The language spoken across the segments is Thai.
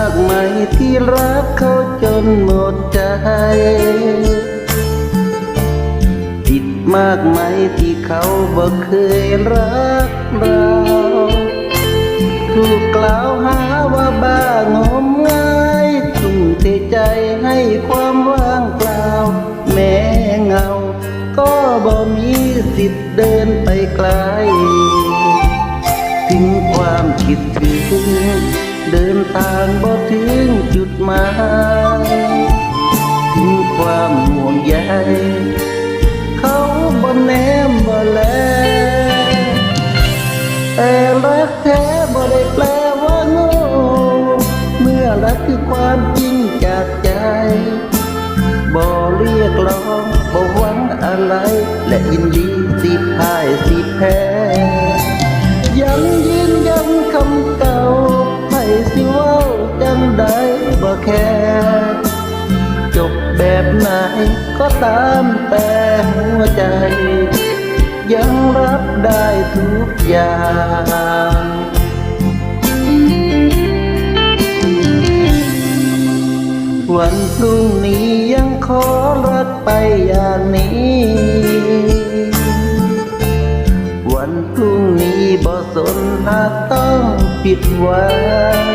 ากมายที่รักเขาจนหมดใจ ผิดมากไหมที่เขาบ่เคยรักเราถูกกล่าวหาว่าบ้างมงายทุ่มเทใจให้ความว่างเปล่า แม้เงา ก็บ่มีสิทธิ์เดินไปไกล ถึงความคิดถึง เดินทางบ่ถึงจุดหมายถึงความห่วงใยเขาบ่แนมบ่แลแต่รักแท้บ่ได้แปลว่าโง่เมื่อรักคือความจริงจากใจบ่เรียกร้องบ่หวังอะไร และยินดีสิพ่ายสิแพ้ยังยืนยันคำ สิเว้าจังใดบ่แค่จบแบบไหนก็ตามแต่หัวใจ ยังรับได้ทุกอย่างวันพรุ่งนี้ยังขอรักไปอย่างนี้ บ่สนหากต้องผิดหวัง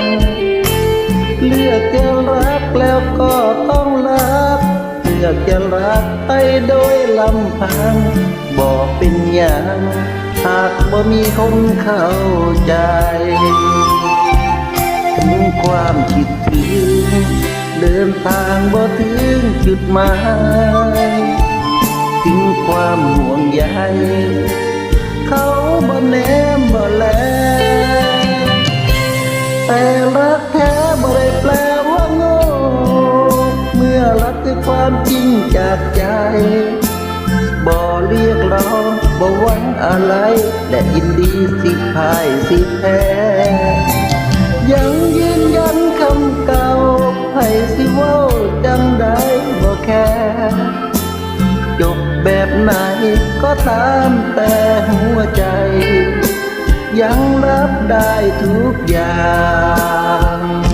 เลือกจะรักแล้วก็ต้องรักเลือกจะรักไปโดยลำพังบอกเป็นอย่างหากบ่มีคนเข้าใจ ถึงความคิดถึง เดินทางบ่ถึงจุดหมายถึงความห่วงใยเขาบ่แนม แต่รักแท้บ่ได้แปลว่าโง่เมื่อรักคือความจริงจากใจ บ่เรียกร้องบ่หวังอะไร และยินดีสิพ่ายสิแพ้ยังยืนยันคำเก่าให้สิว้าจังใดบ่แค่จบแบบไหนก็ตามแต่หัวใจ ยังรับได้ทุกอย่าง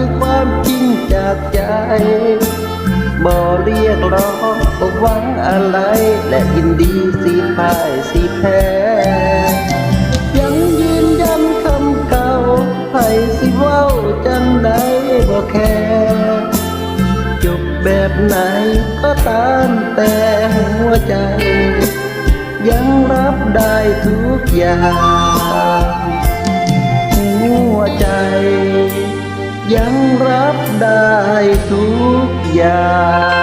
คือความจริงจากใจบ่เรียกร้องบ่หวังอะไร และยินดีสิพ่ายสิแพ้ยังยืนยันคำเก่าให้สิเว้าจังใดบ่แค่จบแบบไหนก็ตามแต่หัวใจ ยังรับได้ทุกอย่าง ยั